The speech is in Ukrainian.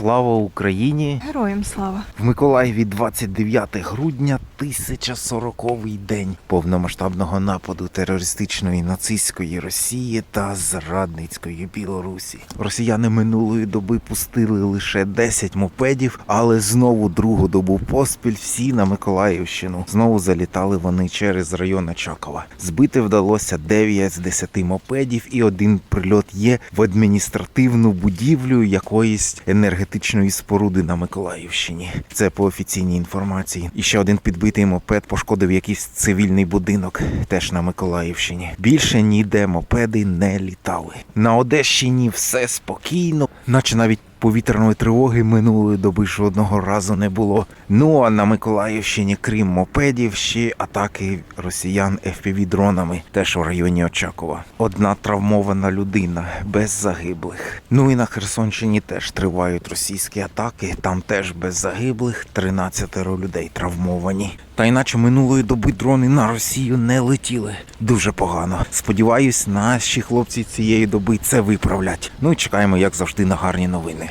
Слава Україні! Героям слава. В Миколаєві 29 грудня 1040-й день повномасштабного нападу терористичної нацистської Росії та зрадницької Білорусі. Росіяни минулої доби пустили лише 10 мопедів, але знову другу добу поспіль всі на Миколаївщину. Знову залітали вони через район Очакова. Збити вдалося 9 з 10 мопедів, і один прильот є в адміністративну будівлю якоїсь енергетичної споруди на Миколаївщині. Це по офіційній інформації. І ще один підбитий мопед пошкодив якийсь цивільний будинок, теж на Миколаївщині. Більше ніде мопеди не літали. На Одещині все спокійно, наче навіть. Повітряної тривоги минулої доби жодного разу не було. Ну а на Миколаївщині, крім мопедів, ще атаки росіян fpv дронами теж в районі Очакова. Одна травмована людина без загиблих. Ну і на Херсонщині теж тривають російські атаки. Там теж без загиблих 13 людей травмовані. Та іначе минулої доби дрони на Росію не летіли. Дуже погано. Сподіваюсь, наші хлопці цієї доби це виправлять. Ну і чекаємо, як завжди, на гарні новини.